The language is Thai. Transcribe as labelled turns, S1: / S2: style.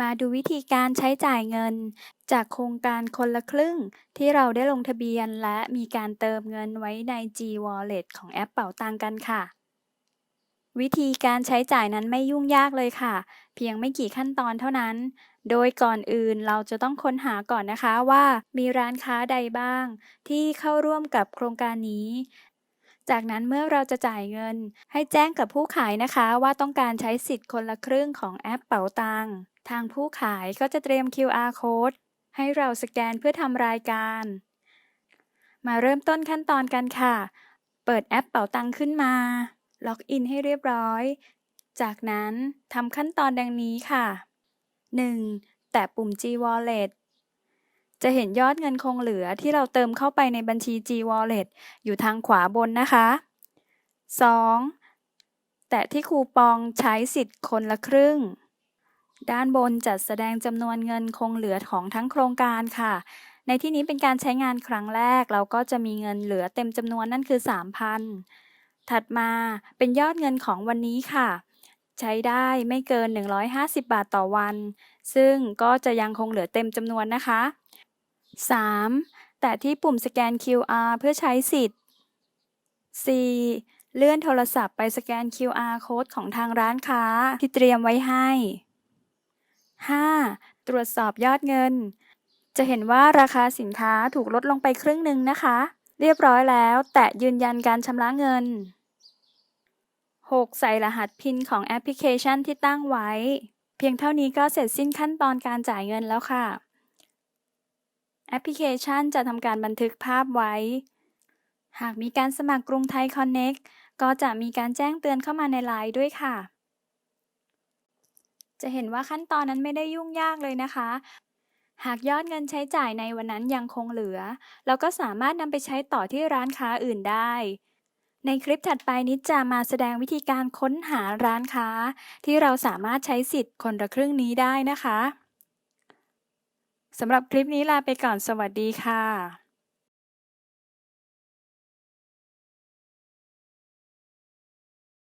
S1: มาดูวิธีการใช้จ่ายเงิน จากโครงการคนละครึ่ง ที่เราได้ลงทะเบียนและมีการเติมเงินไว้ใน G Wallet ของแอปเป๋าตังกันค่ะ วิธีการใช้จ่ายนั้นไม่ยุ่งยากเลยค่ะ เพียงไม่กี่ขั้นตอนเท่านั้น โดยก่อนอื่นเราจะต้องค้นหาก่อนนะคะว่ามีร้านค้าใดบ้าง ที่เข้าร่วมกับโครงการนี้จากนั้นเมื่อเราจะจ่ายเงิน ให้แจ้งกับผู้ขายนะคะว่าต้องการใช้สิทธิ์คนละครึ่งของแอปเป๋าตัง ทางผู้ขายก็จะเตรียม QR code ให้เราสแกนเพื่อทำรายการ มาเริ่มต้นขั้นตอนกันค่ะ เปิดแอปเป๋าตังขึ้นมา ล็อกอินให้เรียบร้อย จากนั้นทำขั้นตอนดังนี้ค่ะ 1. แตะปุ่ม G Wallet จะเห็นยอดเงินคงเหลือที่เราเติมเข้าไปในบัญชี G Wallet อยู่ทางขวาบนนะคะ 2. แตะที่คูปองใช้สิทธิ์คนละครึ่ง ด้านบนจัดแสดงจำนวนเงินคงเหลือของทั้งโครงการค่ะ ในที่นี้เป็นการใช้งานครั้งแรก เราก็จะมีเงินเหลือเต็มจำนวนนั่นคือ 3,000 ถัดมาเป็นยอดเงินของวันนี้ค่ะ ใช้ได้ไม่เกิน 150 บาทต่อวัน ซึ่งก็จะยังคงเหลือเต็มจำนวนนะคะ 3. แตะที่ปุ่มสแกน QR เพื่อใช้สิทธิ์ 4. เลื่อนโทรศัพท์ไปสแกน QR code ของทางร้านค้าที่เตรียมไว้ให้ 5. ตรวจสอบยอดเงิน จะเห็นว่าราคาสินค้าถูกลดลงไปครึ่งหนึ่งนะคะ เรียบร้อยแล้ว แตะยืนยันการชำระเงิน 6. ใส่รหัสพินของแอปพลิเคชันที่ตั้งไว้ เพียงเท่านี้ก็เสร็จสิ้นขั้นตอนการจ่ายเงินแล้วค่ะ แอปพลิเคชันจะทำการบันทึกภาพไว้ หากมีการสมัครกรุงไทยคอนเน็กก็จะมีการแจ้งเตือนเข้ามาในไลน์ด้วยค่ะ จะเห็นว่าขั้นตอนนั้นไม่ได้ยุ่งยากเลยนะคะ หากยอดเงินใช้จ่ายในวันนั้นยังคงเหลือ เราก็สามารถนำไปใช้ต่อที่ร้านค้าอื่นได้ ในคลิปถัดไปนี้จะมาแสดงวิธีการค้นหาร้านค้า ที่เราสามารถใช้สิทธิ์คนละครึ่งนี้ได้นะคะสำหรับคลิปนี้ลาไปก่อนสวัสดีค่ะ